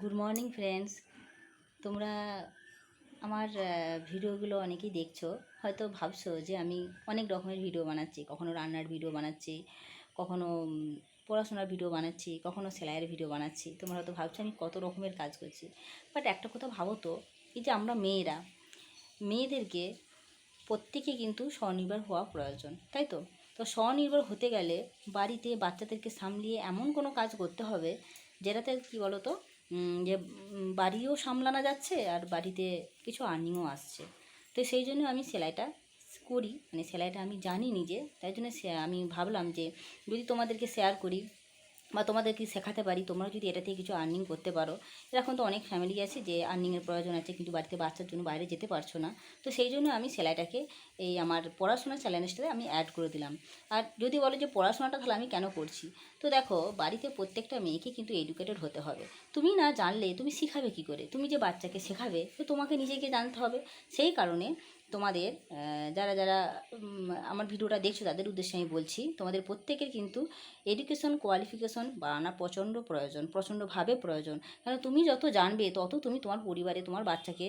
Good morning friends তোমরা আমার ভিডিওগুলো অনেকেই দেখছ। হয়তো ভাবছ যে আমি অনেক রকমের ভিডিও বানাচ্ছি। কখনো রান্নার ভিডিও বানাচ্ছি, কখনো পড়াশোনার ভিডিও বানাচ্ছি, কখনো সেলাইয়ের ভিডিও বানাচ্ছি। তোমরা হয়তো ভাবছ আমি কত রকমের কাজ করছি। বাট একটা কথা ভাবো তো, এই যে আমরা মেয়েরা, মেয়েদেরকে প্রত্যেকে কিন্তু স্বনির্ভর হওয়া প্রয়োজন, তাই তো? তো স্বনির্ভর হতে গেলে বাড়িতে বাচ্চাদেরকে সামলিয়ে এমন কোনো কাজ করতে হবে যেটাতে কী বলো তো যে বাড়িও সামলানো যাচ্ছে আর বাড়িতে কিছু আর্নিংও আসছে। তো সেই জন্য আমি সেলাইটা করি। মানে সেলাইটা আমি জানি নিজে তাই জন্য আমি ভাবলাম যে, যদি তোমাদেরকে শেয়ার করি বা তোমাদেরকে শেখাতে পারি? তোমরা যদি এটা থেকে কিছু আর্নিং করতে পারো। এরকম তো অনেক ফ্যামিলি আছে যে আর্নিংয়ের প্রয়োজন আছে, কিন্তু বাড়িতে বাচ্চার জন্য বাইরে যেতে পারছ না। তো সেই জন্য আমি সেলাইটাকে এই আমার পড়াশোনার চ্যালেঞ্জটাতে আমি অ্যাড করে দিলাম। আর যদি বলো যে পড়াশোনাটা তাহলে আমি কেন করছি? তো দেখো, বাড়িতে প্রত্যেকটা মেয়েকে কিন্তু এডুকেটেড হতে হবে। তুমি না জানলে তুমি শিখাবে কি করে? তুমি যে বাচ্চাকে শেখাবে, তো তোমাকে নিজেকে জানতে হবে। সেই কারণে তোমাদের যারা যারা আমার ভিডিওটা দেখছ তাদের উদ্দেশ্যে আমি বলছি, তোমাদের প্রত্যেকের কিন্তু এডুকেশন কোয়ালিফিকেশন বাড়ানো প্রচণ্ড প্রয়োজন, প্রচণ্ডভাবে প্রয়োজন। কারণ তুমি যত জানবে, তত তুমি তোমার পরিবারে তোমার বাচ্চাকে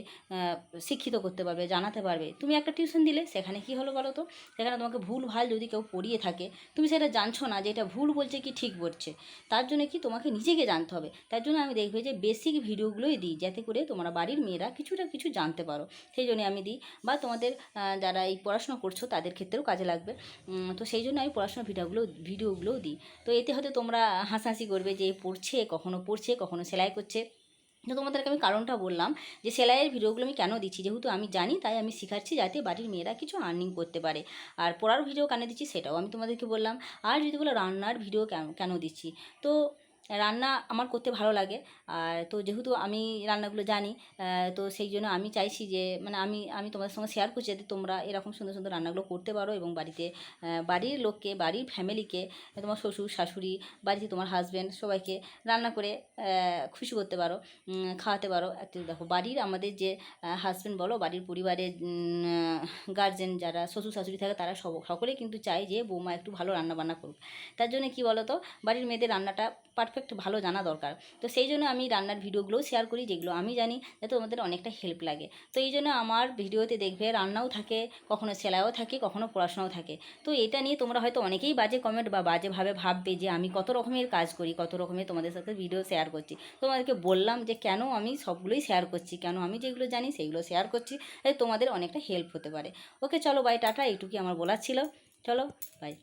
শিক্ষিত করতে পারবে, জানাতে পারবে। তুমি একটা টিউশন দিলে, সেখানে কি হলো বলো তো? সেখানে তোমাকে ভুল ভালো যদি কেউ পড়িয়ে থাকে, তুমি সেটা জানছো না যে এটা ভুল বলছে কি ঠিক বলছে, তার জন্য কি তোমাকে নিজেকে জানতে হবে। তার জন্য আমি দেখবে যে বেসিক ভিডিওগুলোই দিই, যাতে করে তোমরা বাড়ির মেয়েরা কিছুটা কিছু জানতে পারো। সেই জন্য আমি দিই, বা তোমাদের যারা এই পড়াশোনা করছ তাদের ক্ষেত্রেও কাজে লাগবে। তো সেই জন্য আমি পড়াশোনার ভিডিওগুলো ভিডিওগুলোও দিই। তো এতে হয়তো তোমরা হাসাহাসি করবে যে পড়ছে, কখনো পড়ছে, কখনো সেলাই করছে। তো তোমাদেরকে আমি কারণটা বললাম যে সেলাইয়ের ভিডিওগুলো আমি কেন দিচ্ছি? যেহেতু আমি জানি, তাই আমি শিখাচ্ছি যাতে বাড়ির মেয়েরা কিছু আর্নিং করতে পারে। আর পড়ার ভিডিও কেন দিচ্ছি সেটাও আমি তোমাদেরকে বললাম। আর যদি বলো রান্নার ভিডিও কেন কেন দিচ্ছি? তো রান্না আমার করতে ভালো লাগে। আর তো যেহেতু আমি রান্নাগুলো জানি তো সেই জন্য আমি চাইছি যে মানে আমি আমি তোমাদের সঙ্গে শেয়ার করছি যাতে তোমরা এরকম সুন্দর সুন্দর রান্নাগুলো করতে পারো এবং বাড়িতে বাড়ির লোককে, বাড়ির ফ্যামিলিকে তোমার শ্বশুর, শাশুড়ি, বাড়িতে তোমার হাজব্যান্ড সবাইকে রান্না করে খুশি করতে পারো খাওয়াতে পারো। একটু দেখো, বাড়ির আমাদের যে হাজব্যান্ড বলো, বাড়ির পরিবারের গার্জেন যারা শ্বশুর, শাশুড়ি থাকে, তারা সব, সকলেই কিন্তু চায় যে বৌমা একটু ভালো রান্না বান্না করুক। তার জন্য কি বলো তো বাড়ির মেয়েদের রান্নাটা পারফেক্ট ভালো জানা দরকার। তো সেই জন্য আমি রান্নার ভিডিওগুলোও শেয়ার করি, যেগুলো আমি জানি যাতে তোমাদের অনেকটা হেল্প লাগে। তো এই জন্য আমার ভিডিওতে দেখবে রান্নাও থাকে, কখনো সেলাইও থাকে, কখনো পড়াশোনাও থাকে। তো এটা নিয়ে তোমরা হয়তো অনেকেই বাজে কমেন্ট বা বাজেভাবে ভাববে যে আমি কত রকমের কাজ করি, কত রকমের তোমাদের সাথে ভিডিও শেয়ার করছি। তোমাদেরকে বললাম যে কেন আমি সবগুলোই শেয়ার করছি, কেন আমি যেগুলো জানি সেগুলো শেয়ার করছি তোমাদের অনেকটা হেল্প হতে পারে। ওকে চলো বাই টাটা, এইটুকুই আমার বলার ছিল। চলো বাই